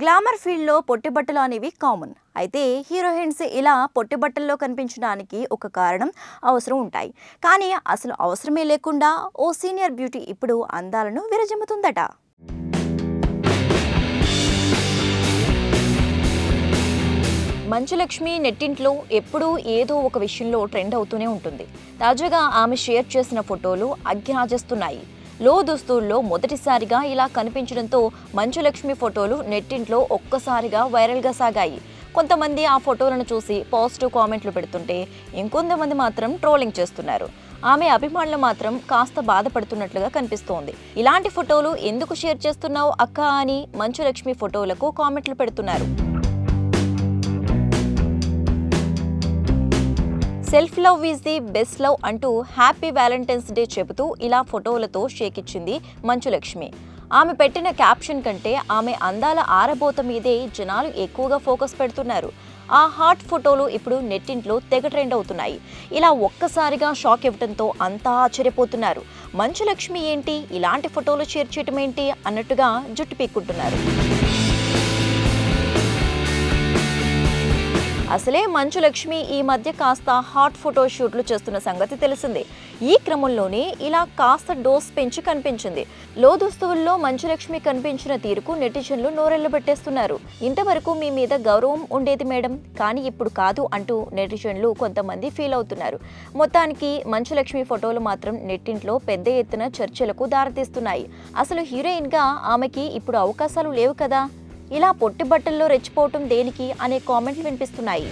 Glamour ఫీల్డ్లో పొట్టి బట్టలు అనేవి కామన్. అయితే హీరోయిన్స్ ఇలా పొట్టి బట్టల్లో కనిపించడానికి ఒక కారణం అవసరం ఉంటాయి. కానీ అసలు అవసరమే లేకుండా ఓ సీనియర్ బ్యూటీ ఇప్పుడు అందాలను విరజిమ్ముతుందట. మంచులక్ష్మి నెట్టింట్లో ఎప్పుడూ ఏదో ఒక విషయంలో ట్రెండ్ అవుతూనే ఉంటుంది. తాజాగా ఆమె షేర్ చేసిన ఫోటోలు అగ్గిరాజేస్తున్నాయి లో దుస్తుల్లో మొదటిసారిగా ఇలా కనిపించడంతో మంచులక్ష్మి ఫోటోలు నెట్టింట్లో ఒక్కసారిగా వైరల్గా సాగాయి. కొంతమంది ఆ ఫోటోలను చూసి పాజిటివ్ కామెంట్లు పెడుతుంటే ఇంకొంతమంది మాత్రం ట్రోలింగ్ చేస్తున్నారు. ఆమె అభిమానులు మాత్రం కాస్త బాధపడుతున్నట్లుగా కనిపిస్తోంది. ఇలాంటి ఫోటోలు ఎందుకు షేర్ చేస్తున్నావు అక్క అని మంచులక్ష్మి ఫోటోలకు కామెంట్లు పెడుతున్నారు. Self love is the best love అంటూ హ్యాపీ వ్యాలంటైన్స్ డే చెబుతూ ఇలా ఫోటోలతో షేక్ ఇచ్చింది మంచులక్ష్మి. ఆమె పెట్టిన క్యాప్షన్ కంటే ఆమె అందాల ఆరబోత మీదే జనాలు ఎక్కువగా ఫోకస్ పెడుతున్నారు. ఆ హాట్ ఫోటోలు ఇప్పుడు నెట్టింట్లో తెగ ట్రెండ్ అవుతున్నాయి. ఇలా ఒక్కసారిగా షాక్ ఇవ్వడంతో అంతా ఆశ్చర్యపోతున్నారు. మంచులక్ష్మి ఏంటి? ఇలాంటి ఫోటోలు చేర్చేయటం ఏంటి? అన్నట్టుగా జుట్టు పీక్కుంటున్నారు. అసలే మంచు లక్ష్మి ఈ మధ్య కాస్త హాట్ ఫోటో షూట్లు చేస్తున్న సంగతి తెలిసిందే. ఈ క్రమంలోనే ఇలా కాస్త డోస్ పెంచి కనిపించింది. లో దుస్తువుల్లో మంచులక్ష్మి కనిపించిన తీరుకు నెటిజన్లు నోరెళ్ళబెట్టేస్తున్నారు ఇంతవరకు మీ మీద గౌరవం ఉండేది మేడం. కానీ ఇప్పుడు కాదు అంటూ నెటిజన్లు కొంతమంది ఫీల్ అవుతున్నారు. మొత్తానికి మంచులక్ష్మి ఫోటోలు మాత్రం నెట్టింట్లో పెద్ద ఎత్తున చర్చలకు దారితీస్తున్నాయి. అసలు హీరోయిన్గా ఆమెకి ఇప్పుడు అవకాశాలు లేవు కదా? ఇలా పొట్టి బట్టల్లో రెచ్చిపోవటం దేనికి అనే కామెంట్లు వినిపిస్తున్నాయి.